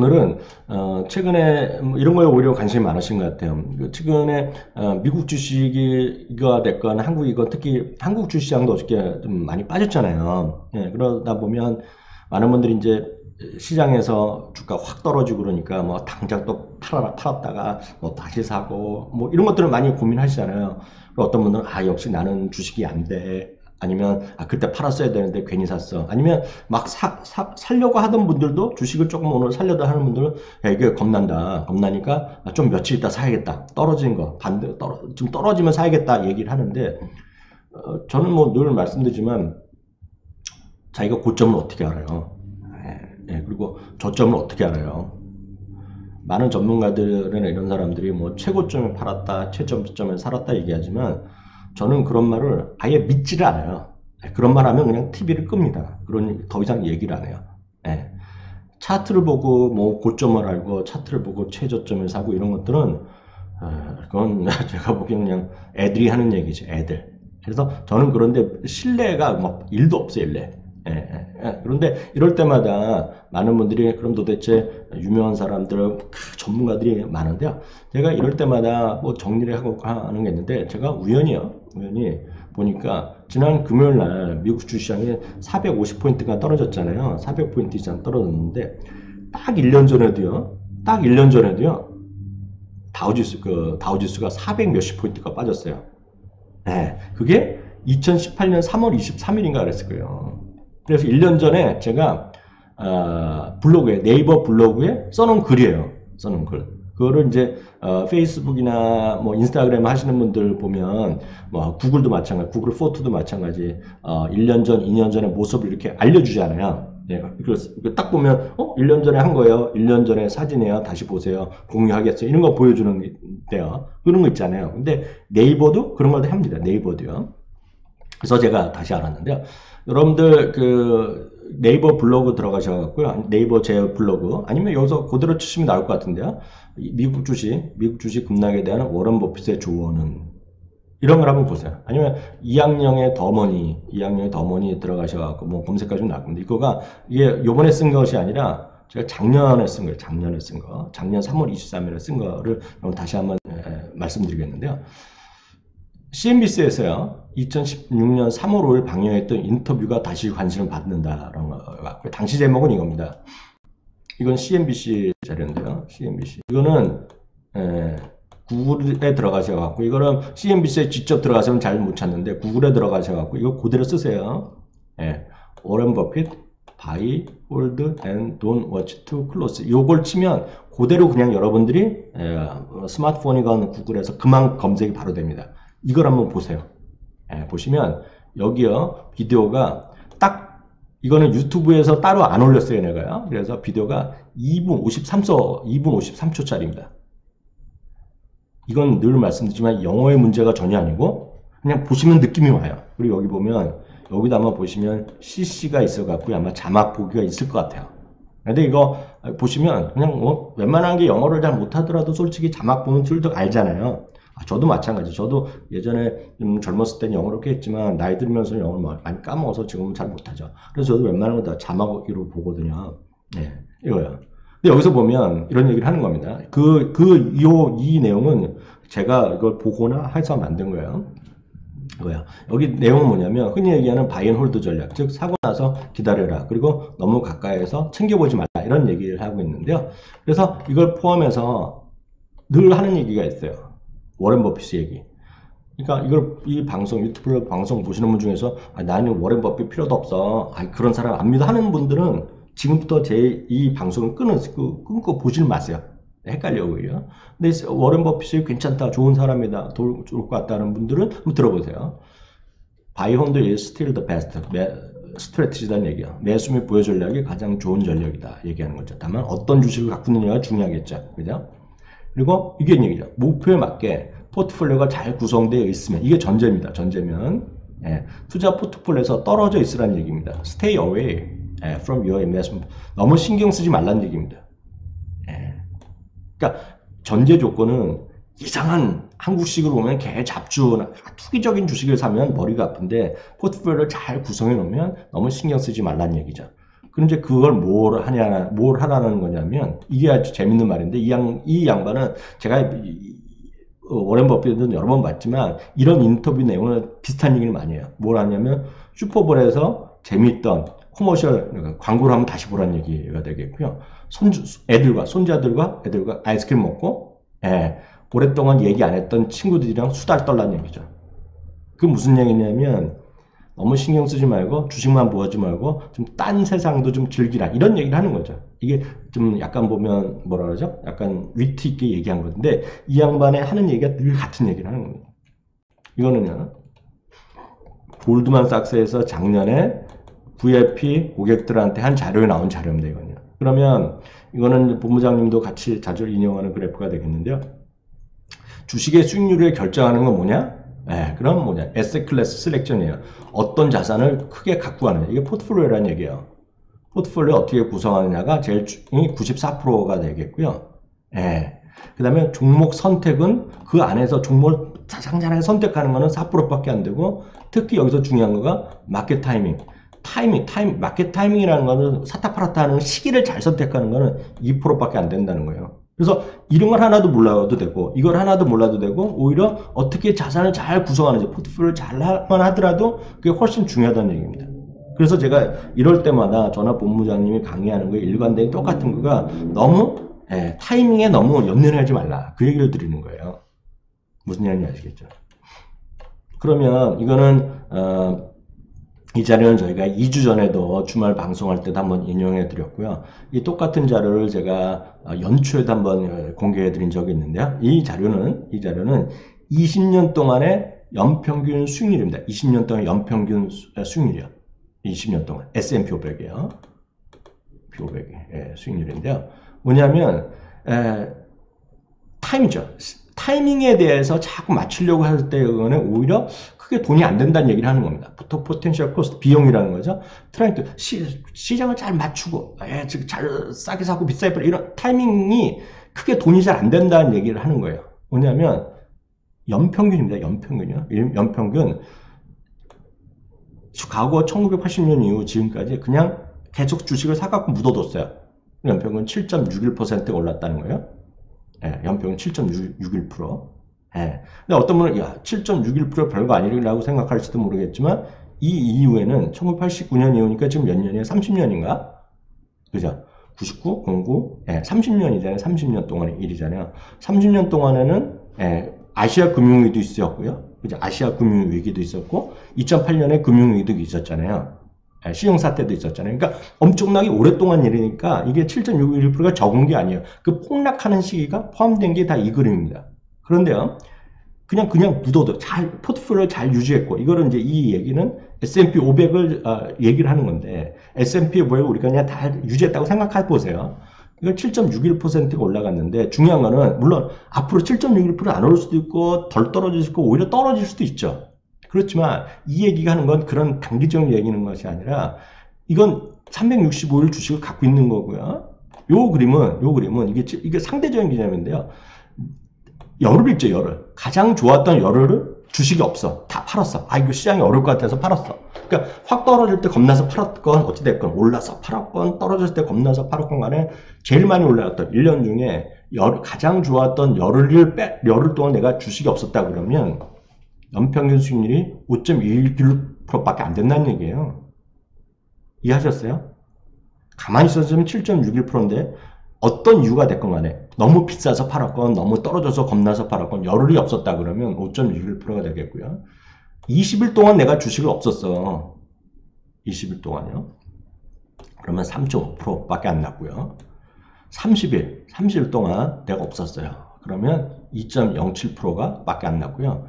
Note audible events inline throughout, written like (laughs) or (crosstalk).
오늘은 어, 최근에 뭐 이런 거에 오히려 관심이 많으신 것 같아요. 그 최근에 어, 미국 주식이가 됐건 한국이건 특히 한국 주시장도 어저께 좀 많이 빠졌잖아요. 예, 그러다 보면 많은 분들이 이제 시장에서 주가 확 떨어지고 그러니까 뭐 당장 또 팔아, 팔았다가 뭐 다시 사고 뭐 이런 것들을 많이 고민하시잖아요. 어떤 분들은 아 역시 나는 주식이 안 돼. 아니면 아 그때 팔았어야 되는데 괜히 샀어. 아니면 막 사, 사, 살려고 하던 분들도 주식을 조금 오늘 살려다 하는 분들은 야, 이게 겁난다. 겁나니까 아, 좀 며칠 있다 사야겠다. 떨어진 거 반대 떨어 좀 떨어지면 사야겠다 얘기를 하는데 어, 저는 뭐 늘 말씀드리지만 자기가 고점을 어떻게 알아요? 예, 예, 그리고 저점을 어떻게 알아요? 많은 전문가들은 이런 사람들이 뭐 최고점에 팔았다, 최저점에 살았다 얘기하지만 저는 그런 말을 아예 믿지를 않아요. 예, 그런 말 하면 그냥 TV를 끕니다. 그러니 더 이상 얘기를 안 해요. 예. 차트를 보고 뭐 고점을 알고 차트를 보고 최저점을 사고 이런 것들은 어, 그건 (laughs) 제가 보기엔 그냥 애들이 하는 얘기죠. 애들. 그래서 저는 그런데 신뢰가 뭐 일도 없어요. 일래. 예, 예, 예. 그런데 이럴 때마다 많은 분들이 그럼 도대체 유명한 사람들 전문가들이 많은데요. 제가 이럴 때마다 뭐 정리를 하고 하는 게 있는데 제가 우연히요. 우연히 보니까 지난 금요일 날 미국 주시장이 450포인트가 떨어졌잖아요. 400포인트 이상 떨어졌는데 딱 1년 전에도요. 딱 1년 전에도요. 다우지수 그 다우지수가 400 몇십 포인트가 빠졌어요. 네. 그게 2018년 3월 23일인가 그랬을 거예요. 그래서 1년 전에 제가 어, 블로그에 네이버 블로그에 써놓은 글이에요. 써놓은 글. 그거를 이제 어, 페이스북이나 뭐 인스타그램 하시는 분들 보면 뭐 구글도 마찬가지, 구글 포토도 마찬가지. 어, 1년 전, 2년 전의 모습을 이렇게 알려주잖아요. 네, 그래서 딱 보면 어 1년 전에 한 거예요. 1년 전에 사진이에요. 다시 보세요. 공유하겠어요. 이런 거 보여주는 데요. 그런 거 있잖아요. 근데 네이버도 그런 걸 합니다. 네이버도요. 그래서 제가 다시 알았는데요. 여러분들 그 네이버 블로그 들어가셔갖고요. 네이버 제 블로그 아니면 여기서 그대로 치시면 나올 것 같은데요. 미국 주식, 미국 주식 급락에 대한 워런 버핏의 조언은 이런 걸 한번 보세요. 아니면 이학령의 더머니, 이학령의 더머니 들어가셔갖고 뭐 검색하시면 나올 건데 이거가 이게 요번에 쓴 것이 아니라 제가 작년에 쓴 거예요. 작년에 쓴 거. 작년 3월 23일에 쓴 거를 다시 한번 말씀드리겠는데요. CNBC에서요, 2016년 3월 5일 방영했던 인터뷰가 다시 관심을 받는다라는 거 같고요. 당시 제목은 이겁니다. 이건 CNBC 자료인데요. CNBC. 이거는 에, 구글에 들어가셔갖고 이거는 CNBC에 직접 들어가시면 잘못 찾는데 구글에 들어가셔갖고 이거 그대로 쓰세요. 예, 오렌 버핏 buy, hold, and don't watch too close. 요걸 치면 그대로 그냥 여러분들이 예, 스마트폰이건 구글에서 그만 검색이 바로 됩니다. 이걸 한번 보세요. 예, 보시면 여기요 비디오가 딱 이거는 유튜브에서 따로 안 올렸어요 내가요. 그래서 비디오가 2분 53초 2분 53초짜리입니다. 이건 늘 말씀드리지만 영어의 문제가 전혀 아니고 그냥 보시면 느낌이 와요. 그리고 여기 보면 여기다 아마 보시면 CC가 있어 갖고 아마 자막 보기가 있을 것 같아요. 근데 이거 보시면 그냥 뭐 웬만한 게 영어를 잘 못하더라도 솔직히 자막 보는 줄도 알잖아요. 아, 저도 마찬가지. 저도 예전에 좀 젊었을 때는 영어를 꽤 했지만 나이 들면서 영어를 뭐 많이 까먹어서 지금은 잘 못하죠. 그래서 저도 웬만한 거다 자막으로 보거든요. 네, 이거요. 근데 여기서 보면 이런 얘기를 하는 겁니다. 그, 그, 요, 이 내용은 제가 이걸 보거나 해서 만든 거예요. 이거야. 여기 내용은 뭐냐면 흔히 얘기하는 바이앤 홀드 전략. 즉, 사고 나서 기다려라. 그리고 너무 가까이에서 챙겨보지 말라. 이런 얘기를 하고 있는데요. 그래서 이걸 포함해서 늘 하는 얘기가 있어요. 워렌 버핏 얘기. 그러니까 이걸 이 방송 유튜브 방송 보시는 분 중에서 아, 나는 워렌 버핏 필요도 없어. 아, 그런 사람 안 믿어 하는 분들은 지금부터 제 이 방송을 끊어 그, 끊고 보지 마세요. 헷갈려고요. 근데 워렌 버핏이 괜찮다, 좋은 사람이다, 좋을 것 같다는 분들은 한번 들어보세요. 바이 혼드 is still the best. 스트레티지다는 얘기야. 매수 및 부여 전략이 가장 좋은 전략이다. 얘기하는 거죠. 다만 어떤 주식을 갖고 있느냐가 중요하겠죠. 그죠? 그리고 이게 얘기죠. 목표에 맞게 포트폴리오가 잘 구성되어 있으면 이게 전제입니다. 전제면 예, 투자 포트폴리오에서 떨어져 있으라는 얘기입니다. Stay away 예, from your investment. 너무 신경 쓰지 말라는 얘기입니다. 예. 그러니까 전제 조건은 이상한 한국식으로 보면 개 잡주, 투기적인 주식을 사면 머리가 아픈데 포트폴리오를 잘 구성해 놓으면 너무 신경 쓰지 말라는 얘기죠. 그럼 이제 그걸 뭘 하냐, 뭘 하라는 거냐면, 이게 아주 재밌는 말인데, 이 양, 이 양반은 제가 이- 어, 워렌 버핏은 여러 번 봤지만, 이런 인터뷰 내용은 비슷한 얘기를 많이 해요. 뭘 하냐면, 슈퍼볼에서 재밌던 코머셜, 그러니까 광고를 하면 다시 보라는 얘기가 되겠고요. 손주, 애들과, 손자들과 애들과 아이스크림 먹고, 예, 오랫동안 얘기 안 했던 친구들이랑 수다를 떨라는 얘기죠. 그 무슨 얘기냐면, 너무 신경 쓰지 말고 주식만 보지 말고 좀 딴 세상도 좀 즐기라 이런 얘기를 하는 거죠. 이게 좀 약간 보면 뭐라 그러죠? 약간 위트 있게 얘기한 건데 이 양반의 하는 얘기가 늘 같은 얘기를 하는 겁니다. 이거는요. 골드만삭스에서 작년에 VIP 고객들한테 한 자료에 나온 자료입니다. 이거는요. 그러면 이거는 본부장님도 같이 자주 인용하는 그래프가 되겠는데요. 주식의 수익률을 결정하는 건 뭐냐? 예, 그럼 뭐냐? 에세 클래스 셀렉션이에요. 어떤 자산을 크게 갖고 가느냐. 이게 포트폴리오라는 얘기예요. 포트폴리오 어떻게 구성하느냐가 제일 중이 94%가 되겠고요. 예. 그 다음에 종목 선택은 그 안에서 종목을 자장자하게 선택하는 거는 4%밖에 안 되고 특히 여기서 중요한 거가 마켓 타이밍. 타이밍, 타임, 마켓 타이밍이라는 거는 사타 팔았다 하는 시기를 잘 선택하는 거는 2%밖에 안 된다는 거예요. 그래서 이런 걸 하나도 몰라도 되고 이걸 하나도 몰라도 되고 오히려 어떻게 자산을 잘 구성하는지 포트폴리오를 잘만 하더라도 그게 훨씬 중요하다는 얘기입니다. 그래서 제가 이럴 때마다 전화 본부장님이 강의하는 거에 일관되게 똑같은 거가 너무 예, 타이밍에 너무 연연하지 말라 그 얘기를 드리는 거예요. 무슨 얘기인지 아시겠죠? 그러면 이거는 어, 이 자료는 저희가 2주 전에도 주말 방송할 때도 한번 인용해 드렸고요. 이 똑같은 자료를 제가 어, 연초에도 한번 공개해 드린 적이 있는데요. 이 자료는, 이 자료는 20년 동안의 연평균 수익률입니다. 20년 동안 연평균 수- 아, 수익률이요. 20년 동안. S&P 500이요. P 500의 예, 수익률인데요. 뭐냐면, 에, 타임이죠. 타이밍에 대해서 자꾸 맞추려고 할 때는 오히려 크게 돈이 안 된다는 얘기를 하는 겁니다. 보통 포텐셜 코스트 비용이라는 거죠. 트라이트 시, 시장을 잘 맞추고 에, 지금 잘 싸게 사고 비싸게 팔고 이런 타이밍이 크게 돈이 잘 안 된다는 얘기를 하는 거예요. 뭐냐면 연평균입니다. 연평균이요. 일- 연평균 과거 1980년 이후 지금까지 그냥 계속 주식을 사갖고 묻어뒀어요. 연평균 7.61%가 올랐다는 거예요. 예, 연평균 7.61%. 예. 근데 어떤 분은 야, 7.61% 별거 아니라고 생각할지도 모르겠지만 이 이후에는 1989년 이후니까 지금 몇 년이에요? 30년인가? 그죠? 99, 09, 예, 30년이잖아요. 30년 동안의 일이잖아요. 30년 동안에는 예, 아시아 금융위기도 있었고요. 그죠? 아시아 금융위기도 있었고 2008년에 금융위기도 있었잖아요. 예, 신용사태도 있었잖아요. 그러니까 엄청나게 오랫동안 일이니까 이게 7.61%가 적은 게 아니에요. 그 폭락하는 시기가 포함된 게 다 이 그림입니다. 그런데요, 그냥 그냥 묻어도 잘 포트폴리오 잘 유지했고 이거는 이제 이 얘기는 S&P 500을 어, 얘기를 하는 건데 S&P 500을 우리가 그냥 다 유지했다고 생각해 보세요. 이건 7.61%가 올라갔는데 중요한 거는 물론 앞으로 7.61%안 오를 수도 있고 덜 떨어질 수도 있고 오히려 떨어질 수도 있죠. 그렇지만 이 얘기가 하는 건 그런 단기적 얘기는 것이 아니라 이건 365일 주식을 갖고 있는 거고요. 요 그림은 요 그림은 이게 지- 이게 상대적인 개념인데요. 열흘 있죠, 열흘. 가장 좋았던 열흘을 주식이 없어. 다 팔았어. 아, 이거 시장이 어려울 것 같아서 팔았어. 그러니까 확 떨어질 때 겁나서 팔았건, 어찌됐건, 올라서 팔았건, 떨어질 때 겁나서 팔았건 간에 제일 많이 올라갔던 1년 중에 열, 가장 좋았던 열흘을 빼, 열흘 동안 내가 주식이 없었다 그러면 연평균 수익률이 5.21%밖에 안 된다는 얘기예요. 이해하셨어요? 가만히 있었으면 7.61%인데 어떤 이유가 됐건 간에 너무 비싸서 팔았건 너무 떨어져서 겁나서 팔았건 열흘이 없었다 그러면 5.61%가 되겠고요. 20일 동안 내가 주식을 없었어. 20일 동안요. 그러면 3.5%밖에 안 났고요. 30일, 30일 동안 내가 없었어요. 그러면 2.07%가 밖에 안 났고요.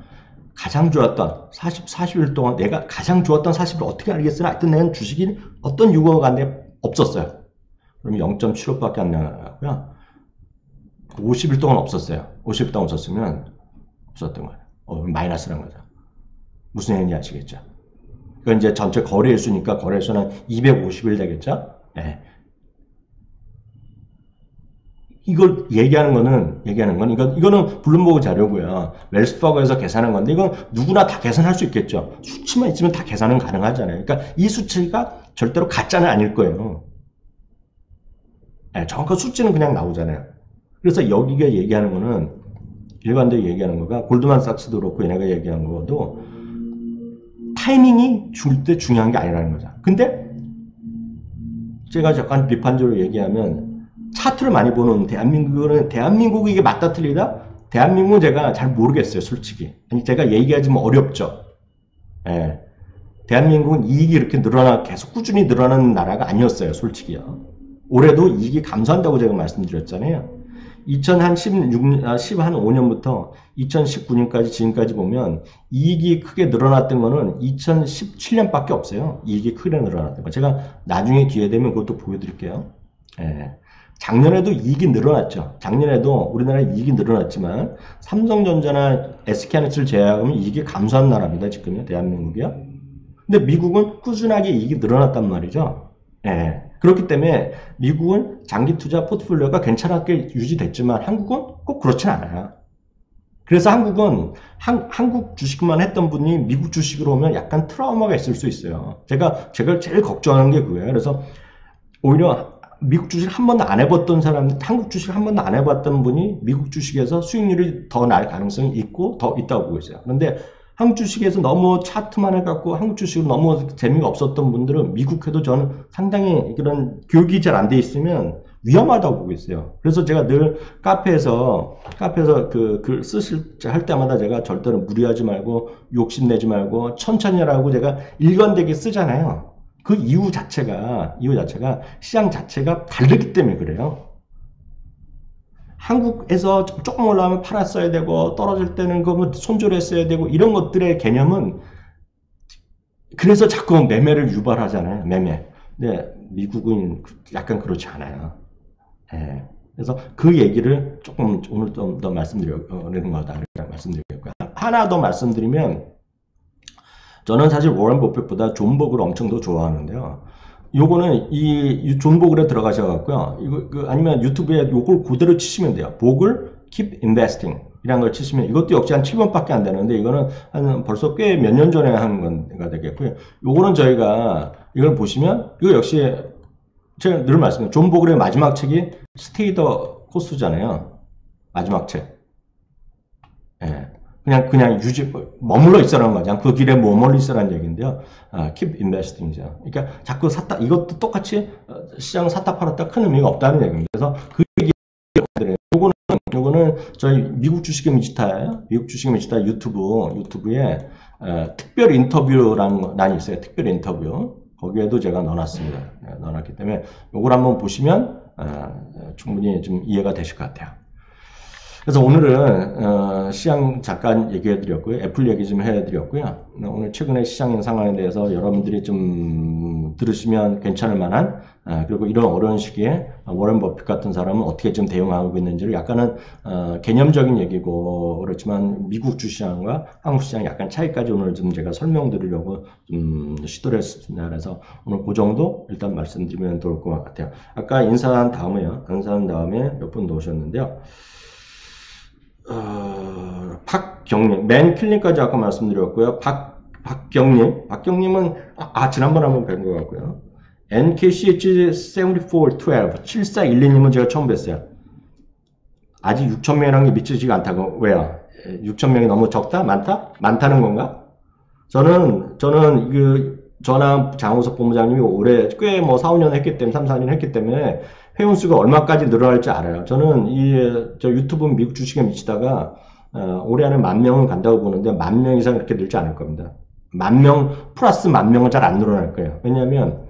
가장 좋았던 40, 40일 동안 내가 가장 좋았던 40일 어떻게 알겠으나 하여튼 내는 주식이 어떤 유거가 간데 없었어요. 그러면 0.75밖에 안 나고요. 50일 동안 없었어요. 50일 동안 없었으면 없었던 거예요. 어, 마이너스란 거죠. 무슨 얘기인지 아시겠죠? 그건 이제 전체 거래일 수니까 거래일 수는 250일 되겠죠? 네. 이걸 얘기하는 거는 얘기하는 건 이건 이거는 블룸버그 자료고요. 웰스퍼그에서 계산한 건데 이건 누구나 다 계산할 수 있겠죠. 수치만 있으면 다 계산은 가능하잖아요. 그러니까 이 수치가 절대로 가짜는 아닐 거예요. 예, 정확한 수치는 그냥 나오잖아요. 그래서 여기가 얘기하는 거는 일반적으로 얘기하는 거가 골드만삭스도 그렇고 얘네가 얘기한 거도 타이밍이 줄 때 중요한 게 아니라는 거죠. 근데 제가 잠깐 비판적으로 얘기하면 차트를 많이 보는 대한민국은 대한민국이 이게 맞다 틀리다? 대한민국은 제가 잘 모르겠어요, 솔직히. 아니 제가 얘기하지만 어렵죠. 예. 대한민국은 이익이 이렇게 늘어나 계속 꾸준히 늘어나는 나라가 아니었어요, 솔직히요. 올해도 이익이 감소한다고 제가 말씀드렸잖아요. 2016, 아, 10한 5년부터 2019년까지 지금까지 보면 이익이 크게 늘어났던 거는 2017년밖에 없어요. 이익이 크게 늘어났던 거. 제가 나중에 기회 되면 그것도 보여드릴게요. 예. 작년에도 이익이 늘어났죠. 작년에도 우리나라 이익이 늘어났지만 삼성전자나 SK하이닉스를 제외하면 이익이 감소한 나라입니다. 지금요. 대한민국이요. 근데 미국은 꾸준하게 이익이 늘어났단 말이죠. 예. 그렇기 때문에 미국은 장기 투자 포트폴리오가 괜찮게 유지됐지만 한국은 꼭 그렇진 않아요. 그래서 한국은 한, 한국 주식만 했던 분이 미국 주식으로 오면 약간 트라우마가 있을 수 있어요. 제가 제가 제일 걱정하는 게 그거예요. 그래서 오히려 미국 주식 한 번도 안 해봤던 사람, 한국 주식 한 번도 안 해봤던 분이 미국 주식에서 수익률이 더 날 가능성이 있고 더 있다고 보고 있어요. 그런데 한국 주식에서 너무 차트만 해갖고 한국 주식으로 너무 재미가 없었던 분들은 미국해도 저는 상당히 그런 교육이 잘 안 돼 있으면 위험하다고 보고 있어요. 그래서 제가 늘 카페에서 카페에서 그 글 쓰실 할 때마다 제가 절대로 무리하지 말고 욕심내지 말고 천천히 하라고 제가 일관되게 쓰잖아요. 그 이유 자체가 이유 자체가 시장 자체가 다르기 때문에 그래요. 한국에서 조금 올라오면 팔았어야 되고 떨어질 때는 그뭐 손절했어야 되고 이런 것들의 개념은 그래서 자꾸 매매를 유발하잖아요. 매매. 근데 미국은 약간 그렇지 않아요. 예. 그래서 그 얘기를 조금 오늘 좀 더 말씀드리는 거다 말씀드리겠고요. 하나 더 말씀드리면 저는 사실 워런 버핏보다 존 버그를 엄청 더 좋아하는데요. 요거는 이 존복을에 들어가셔갖고요. 이거 그 아니면 유튜브에 요걸 그대로 치시면 돼요. 복을 keep investing 이란 걸 치시면 이것도 역시 한 7번밖에 안 되는데 이거는 한 벌써 꽤 몇 년 전에 한 건가 되겠고요. 요거는 저희가 이걸 보시면 이거 역시 제가 늘 말씀드려요. 존 보글의 마지막 책이 스테이더 코스잖아요. 마지막 책. 예. 그냥 그냥 유지 머물러 있어라는 거죠. 그 길에 머물러 있어라는 얘기인데요. 아, keep investing이죠. 그러니까 자꾸 샀다 이것도 똑같이 어, 시장 샀다 팔았다 큰 의미가 없다는 얘기입니다. 그래서 그 얘기 요거는 요거는 저희 미국 주식의 미치타예요. 미국 주식의 미치타 유튜브 유튜브에 어, 특별 인터뷰라는 난이 있어요. 특별 인터뷰. 거기에도 제가 넣어놨습니다. 네, 넣어놨기 때문에 요걸 한번 보시면 어, 충분히 좀 이해가 되실 것 같아요. 그래서 오늘은 어, 시장 잠깐 얘기해 드렸고요. 애플 얘기 좀 해 드렸고요. 오늘 최근에 시장 상황에 대해서 여러분들이 좀 들으시면 괜찮을 만한 어, 그리고 이런 어려운 시기에 워렌 버핏 같은 사람은 어떻게 좀 대응하고 있는지를 약간은 어, 개념적인 얘기고 그렇지만 미국 주시장과 한국 시장 약간 차이까지 오늘 좀 제가 설명드리려고 좀 시도를 했습니다. 그래서 오늘 그 정도 일단 말씀드리면 좋을 것 같아요. 아까 인사한 다음에요. 인사한 다음에 몇 분 더 오셨는데요. 어, 박경님, 맨 클린까지 아까 말씀드렸고요. 박, 박경님, 박경님은, 아, 아 지난번에 한번 뵌 것 같고요. NKCH7412, 7412님은 제가 처음 뵀어요. 아직 6천명이라는 게 미치지가 않다고. 왜요? 6천명이 너무 적다? 많다? 많다는 건가? 저는, 저는 그, 저랑 장우석 본부장님이 올해 꽤 뭐 4, 5년 했기 때문에, 3, 4년 했기 때문에 회원수가 얼마까지 늘어날지 알아요. 저는 이 저 유튜브 미국 주식에 미치다가 어, 올해 안에 만 명은 간다고 보는데 만 명 이상 이렇게 늘지 않을 겁니다. 만 명 플러스 만 명은 잘 안 늘어날 거예요. 왜냐하면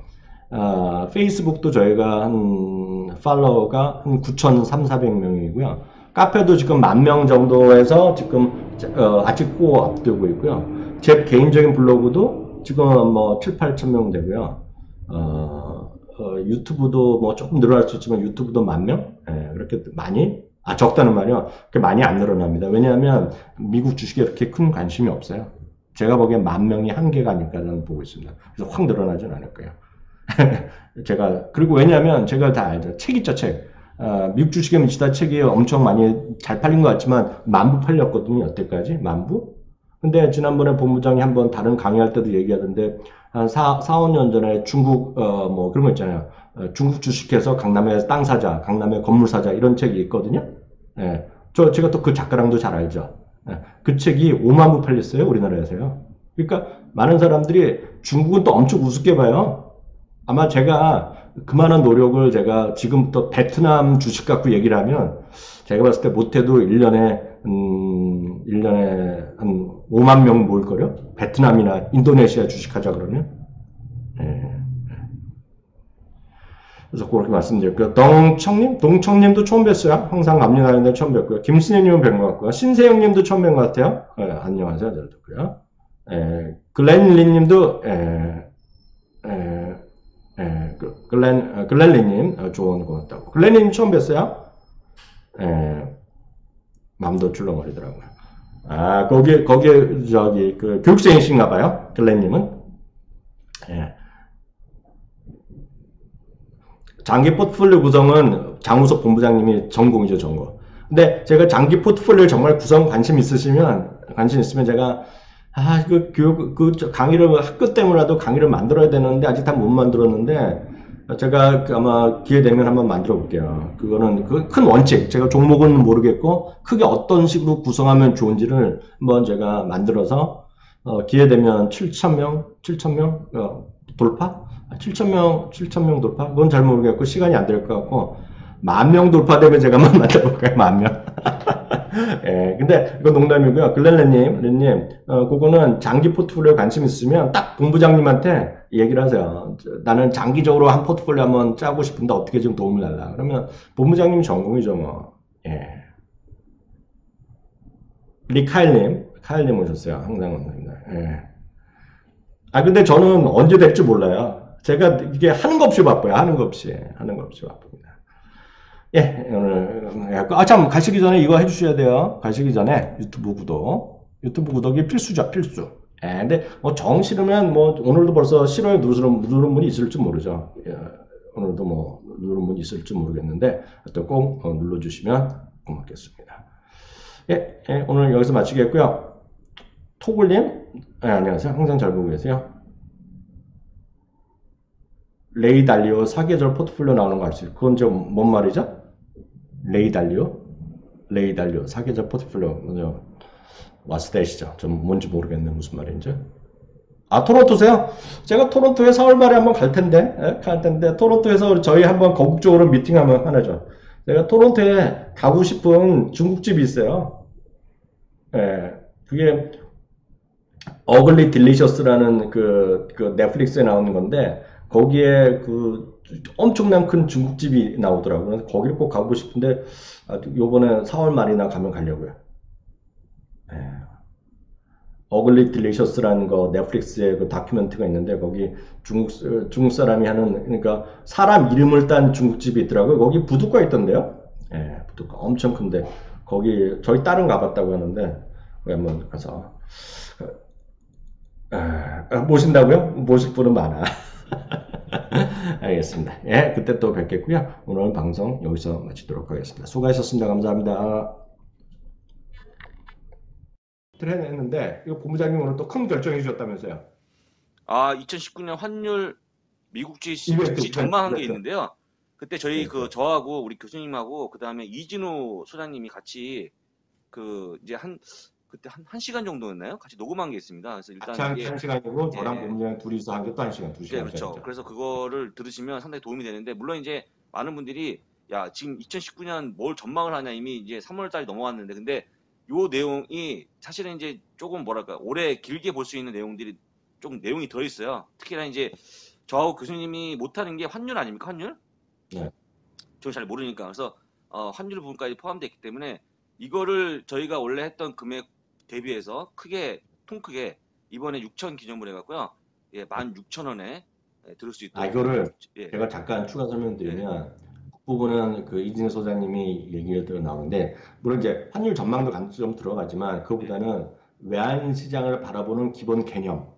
어, 페이스북도 저희가 한 팔로워가 한 9,300명이고요. 카페도 지금 만 명 정도에서 지금 어, 아직 고 앞두고 있고요. 제 개인적인 블로그도 지금 뭐 7, 8천 명 되고요. 어, 어, 유튜브도 뭐 조금 늘어날 수 있지만 유튜브도 만 명? 예, 그렇게 많이? 아, 적다는 말이요. 그렇게 많이 안 늘어납니다. 왜냐하면 미국 주식에 그렇게 큰 관심이 없어요. 제가 보기엔 만 명이 한계가 아닐까 저는 보고 있습니다. 그래서 확 늘어나진 않을 거예요. (laughs) 제가, 그리고 왜냐하면 제가 다 알죠. 책 있죠, 책. 어, 미국 주식에 미치다 책이 엄청 많이 잘 팔린 것 같지만 만부 팔렸거든요. 여태까지. 만부? 근데 지난번에 본부장이 한번 다른 강의할 때도 얘기하던데 한 4, 4, 5년 전에 중국 어 뭐 그런 거 있잖아요. 어, 중국 주식해서 강남에 땅 사자, 강남에 건물 사자 이런 책이 있거든요. 예. 저 제가 또 그 작가랑도 잘 알죠. 예. 그 책이 5만 부 팔렸어요, 우리나라에서요. 그러니까 많은 사람들이 중국은 또 엄청 우습게 봐요. 아마 제가 그만한 노력을 제가 지금부터 베트남 주식 갖고 얘기를 하면 제가 봤을 때 못해도 1년에 음, 1년에 한 5만 명 모일 거요. 베트남이나 인도네시아 주식하자 그러면. 예. 그래서 그렇게 말씀드렸고요. 동청님, 동청님도 처음 뵀어요. 항상 감리하는데 처음 뵀고요. 김신혜님은 뵌 것 같고요. 신세영님도 처음 뵌 것 같아요. 예, 안녕하세요. 잘 듣고요. 예, 글렌리님도 예, 예, 예, 그, 글렌 어, 글렌리님 어, 조언 고맙다고. 글렌리님 처음 뵀어요. 예, 맘도 출렁거리더라고요. 아, 거기, 거기, 저기, 그, 교육생이신가 봐요. 글렌님은. 예. 장기 포트폴리오 구성은 장우석 본부장님이 전공이죠, 전공. 근데 제가 장기 포트폴리오 정말 구성 관심 있으시면, 관심 있으면 제가, 아, 그 교육, 그 강의를 학교 때문에라도 강의를 만들어야 되는데, 아직 다 못 만들었는데, 제가 그 아마 기회 되면 한번 만들어 볼게요. 그거는 그 큰 원칙, 제가 종목은 모르겠고, 크게 어떤 식으로 구성하면 좋은지를 한번 제가 만들어서, 어, 기회 되면 7,000명, 7,000명, 어, 돌파? 7,000명, 7,000명 돌파? 그건 잘 모르겠고, 시간이 안 될 것 같고, 만 명 돌파되면 제가 한번 (laughs) 만들어볼까요? 만 명. (laughs) 예, 근데 이거 농담이고요. 글렌레님, 렌님, 어, 그거는 장기 포트폴리오 관심 있으면 딱 본부장님한테 얘기를 하세요. 나는 장기적으로 한 포트폴리오 한번 짜고 싶은데 어떻게 좀 도움을 달라. 그러면 본부장님이 전공이죠, 뭐. 예. 리카일님, 카일님 오셨어요. 항상 감사합니다. 예. 아, 근데 저는 언제 될지 몰라요. 제가 이게 하는 것 없이 바빠요. 하는 것 없이. 하는 것 없이 바쁩니다. 예, 오늘, 아, 참, 가시기 전에 이거 해주셔야 돼요. 가시기 전에 유튜브 구독. 유튜브 구독이 필수죠, 필수. 예, 근데 뭐정 싫으면 뭐 오늘도 벌써 싫어요 누르는, 누르는 분이 있을지 모르죠. 예, 오늘도 뭐 누르는 분이 있을지 모르겠는데 하여튼 꼭 어, 눌러주시면 고맙겠습니다. 예, 예, 오늘 여기서 마치겠고요. 토글님, 예, 안녕하세요. 항상 잘 보고 계세요. 레이 달리오 사계절 포트폴리오 나오는 거 있어요. 그건 좀 뭔 말이죠? 레이 달리오? 레이 달리오 사계절 포트폴리오 먼저 와스데시죠. 좀 뭔지 모르겠네 무슨 말인지. 아 토론토세요? 제가 토론토에 4월 말에 한번 갈 텐데 예? 갈 텐데 토론토에서 저희 한번 거국적으로 미팅하면 하나죠. 제가 토론토에 가고 싶은 중국집이 있어요. 예, 그게 어글리 딜리셔스라는 그, 그 넷플릭스에 나오는 건데 거기에 그 엄청난 큰 중국집이 나오더라고요. 거기를 꼭 가고 싶은데 아, 요번에 4월 말이나 가면 가려고요. 어글리 딜리셔스라는 거 넷플릭스에 그 다큐멘터리가 있는데 거기 중국 중국 사람이 하는 그러니까 사람 이름을 딴 중국집이 있더라고요. 거기 부두가 있던데요. 예, 부두가 엄청 큰데 거기 저희 딸은 가봤다고 하는데 한번 가서 아, 모신다고요? 모실 분은 많아. (laughs) 알겠습니다. 예, 그때 또 뵙겠고요. 오늘 방송 여기서 마치도록 하겠습니다. 수고하셨습니다. 감사합니다. 했는데 이거 본부장님 오늘 또 큰 결정해 주셨다면서요? 아, 2019년 환율 미국지 이벤트, 전망한 게. 있는데요. 그때 저희 그 이벤트. 저하고 우리 교수님하고 그 다음에 이진우 소장님이 같이 그 이제 한 그때 한, 한 시간 정도였나요? 같이 녹음한 게 있습니다. 그래서 일단 한, 이게 한 시간이고 저랑 예. 본부장 둘이서 한게또한 시간, 두 네, 시간. 그렇죠. 그래서 그거를 들으시면 상당히 도움이 되는데 물론 이제 많은 분들이 야 지금 2019년 뭘 전망을 하냐 이미 이제 3월 달이 넘어왔는데 근데 요 내용이 사실은 이제 조금 뭐랄까 오래 길게 볼 수 있는 내용들이 좀 내용이 더 있어요. 특히나 이제 저하고 교수님이 못하는 게 환율 아닙니까 환율? 네. 저잘 모르니까 그래서 어, 환율 부분까지 포함되어 있기 때문에 이거를 저희가 원래 했던 금액 대비해서 크게 통 크게 이번에 6천 기념을 해갖고요. 예, 16,000원에 들을 수 있도록 아, 이거를 예. 제가 잠깐 추가 설명드리면 부분은 그 이진우 소장님이 얘기를 들어 나오는데 물론 이제 환율 전망도 간- 좀 들어가지만 그거보다는 외환 시장을 바라보는 기본 개념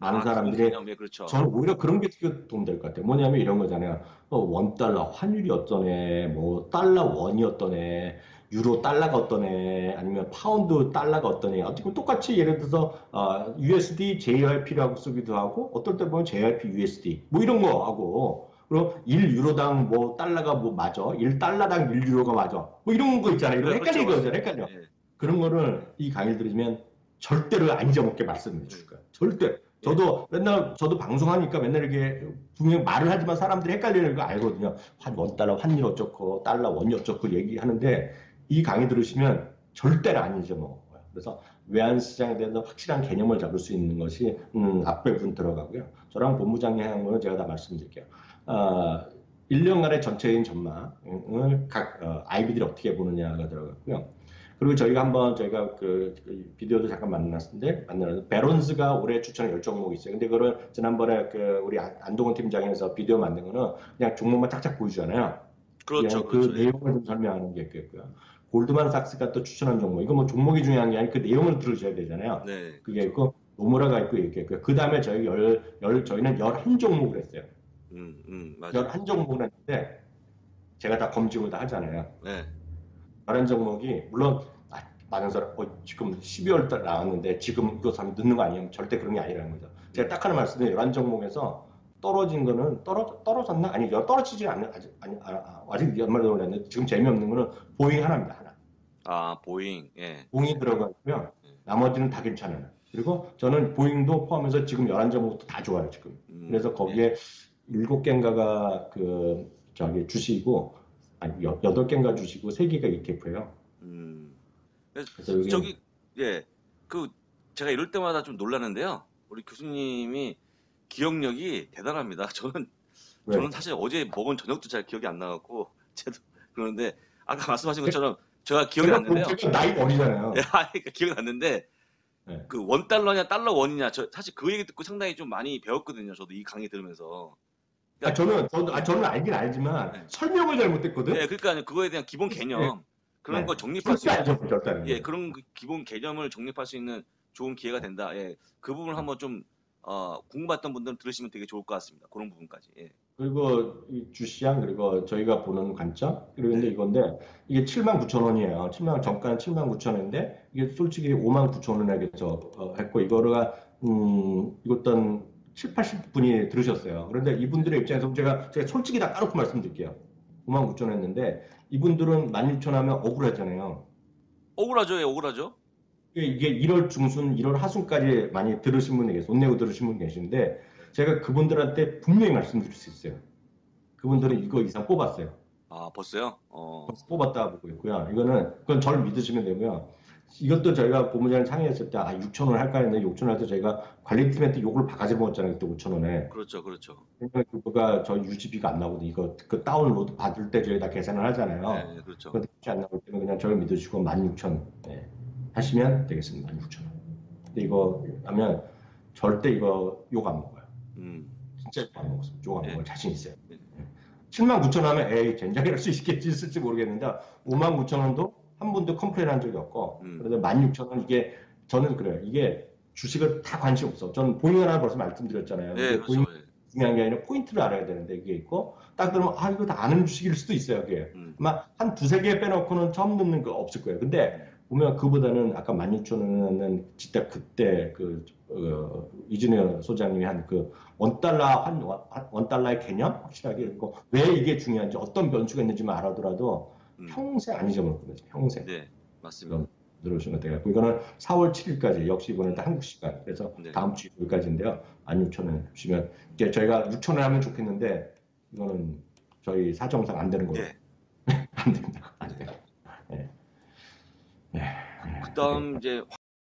많은 아, 사람들이 개념, 예, 그렇죠. 저는 오히려 그런 게 되게 도움될 것 같아요. 뭐냐면 이런 거잖아요. 어, 원 달러 환율이 어떠네, 뭐 달러 원이 어떠네. 유로 달러가 어떠네, 아니면 파운드 달러가 어떠네. 어떻게 보면 똑같이 예를 들어서 어, USD JYP라고 쓰기도 하고, 어떨 때 보면 JYP USD 뭐 이런 거 하고, 그리고 1유로당 뭐 달러가 뭐 맞아, 1달러당 1유로가 맞아, 뭐 이런 거 있잖아요. 이런 네, 헷갈리는 그렇죠. 거잖아요, 헷갈려. 예. 그런 거를 이 강의를 들으면 절대로 안 잊어먹게 말씀해 줄 거예요. 절대. 저도 맨날 저도 방송하니까 맨날 이렇게 분명히 말을 하지만 사람들이 헷갈리는 거 알거든요. 한 원 달러 환율 어쩌고 달러 원이 어쩌고 얘기하는데 이 강의 들으시면 절대로 안 잊어먹어요. 그래서 외환시장에 대한 확실한 개념을 잡을 수 있는 것이 음, 앞부분 들어가고요. 저랑 하는 거는 제가 다 말씀드릴게요. 아, 1년간의 전체적인 전망을 각 어, 아이비들이 어떻게 보느냐가 들어갔고요. 그리고 저희가 한번 저희가 그, 그 비디오도 잠깐 만났는데 만나서 베론즈가 올해 추천한 열 종목이 있어요. 근데 그거를 지난번에 그 우리 안- 안동원 팀장에서 비디오 만든 거는 그냥 종목만 짝짝 보여주잖아요. 그렇죠. 그 그렇죠. 예. 내용을 좀 설명하는 게 있겠고요. 골드만삭스가 또 추천한 종목. 이거 뭐 종목이 중요한 게 아니고 그 내용을 들으셔야 되잖아요. 네. 그게 있고 노무라가 있고 이렇게 있고요. 그 다음에 저희 열, 열 저희는 열한 종목을 했어요. 음, 음, 맞아요. 열한 종목을 했는데 제가 다 검증을 다 하잖아요. 네. 다른 종목이 물론 아, 많은 사람 어, 지금 12월 달 나왔는데 지금 이거 사면 늦는 거 아니에요? 절대 그런 게 아니라는 거죠. 제가 딱 하나 말씀드려요. 11 종목에서 떨어진 거는 떨어 떨어졌나? 아니 떨어지지 않는 아직 아니 아, 아, 아직 연말도 그랬는데 지금 재미없는 거는 보잉 하나입니다. 하나. 아, 보잉. 예. 보잉이 들어가 있고요. 나머지는 다 괜찮아요. 그리고 저는 보잉도 포함해서 지금 11 종목도 다 좋아요, 지금. 음, 그래서 거기에 일곱 개인가가 그 저기 주식이고 아니 여- 여덟 개인가 주식이고 세 개가 ETF예요. 음. 그래서 저기 예. 그 제가 이럴 때마다 좀 놀라는데요. 우리 교수님이 기억력이 대단합니다. (laughs) 저는 왜? 저는 사실 어제 먹은 저녁도 잘 기억이 안 나갖고 (laughs) 저도 그러는데 아까 말씀하신 것처럼 제가 기억이 났는데요. 나이 어리잖아요. 예, (laughs) 아, 그러니까 기억이 났는데 네. 그원 달러냐 달러 원이냐 저 사실 그 얘기 듣고 상당히 좀 많이 배웠거든요. 저도 이 강의 들으면서. 아, 저는 저도 아, 저는 알긴 알지만 네. 설명을 잘못했거든. 예, 그러니까 그거에 대한 기본 개념 그런 네. 거 정립할 수 있는. 예, 그런 그 기본 개념을 정립할 수 있는 좋은 기회가 된다. 예, 그 부분 한번 좀 어, 궁금했던 분들은 들으시면 되게 좋을 것 같습니다. 그런 부분까지. 예. 그리고 이 주시장 그리고 저희가 보는 관점 그리고 네. 이건데 이게 7만 9천 원이에요. 7만 정가는 7만 9천 원인데 이게 솔직히 5만 9천 원에 저 어, 했고 이거가 음 이것도 7, 80분이 들으셨어요. 그런데 이분들의 입장에서 제가 제가 솔직히 다 까놓고 말씀드릴게요. 5만 9천 원 했는데 이분들은 16,000 하면 억울하잖아요. 억울하죠, 예, 억울하죠. 이게 이게 1월 중순, 1월 하순까지 많이 들으신 분이 계세요. 돈 내고 들으신 분 계신데 제가 그분들한테 분명히 말씀드릴 수 있어요. 그분들은 이거 이상 뽑았어요. 아, 벌써요? 어, 뽑았다 보고 있고요. 이거는 그건 저를 믿으시면 되고요. 이것도 저희가 본부장 상의했을 때 아, 6천 원 할까 했는데 6천 원 할 때 저희가 관리팀한테 욕을 바가지 먹었잖아요. 그때 5천 원에. 그렇죠, 그렇죠. 그러니까 그거가 저희 유지비가 안 나오거든요. 이거 그 다운로드 받을 때 저희 다 계산을 하잖아요. 네, 그렇죠. 혹시 안 나올 때는 그냥 저를 믿으시고 16,000 네, 하시면 되겠습니다. 16,000원. 근데 이거 하면 절대 이거 욕 안 먹어요. 음, 진짜 욕 안 먹었어요. 욕안 네. 먹을 자신 있어요. 네. 7만 9천 하면 에이 젠장이랄 수 있겠지 있을지 모르겠는데 5만 9천 원도 한 번도 컴플레인 한 적이 없고 음. 그런데 16,000원 이게 저는 그래요. 이게 주식을 다 관심 없어. 저는 보잉 하나 벌써 말씀드렸잖아요. 네, 그렇죠. 예. 중요한 게 아니라 포인트를 알아야 되는데 이게 있고 딱 들으면 아 이거 다 아는 주식일 수도 있어요. 그게 음, 아마 한 두세 개 빼놓고는 처음 듣는 거 없을 거예요. 근데 보면 그보다는 아까 16,000원은 진짜 그때 그 어, 이준현 소장님이 한 그 원달러 한 원달러의 개념 확실하게 그리고 왜 이게 중요한지 어떤 변수가 있는지만 알아더라도 음. 평생 안 잊어먹을 거예요. 평생 네, 맞습니다. 들어오시면 돼요. 이거는 4월 7일까지 역시 이번엔 또 한국 시간 그래서 네. 다음 주 일요일까지인데요. 16,000원 주시면 이제 저희가 6,000원 하면 좋겠는데 이거는 저희 사정상 안 되는 거예요. 네. (laughs) 안 됩니다. 안 돼요. 예. 예. 그다음 이제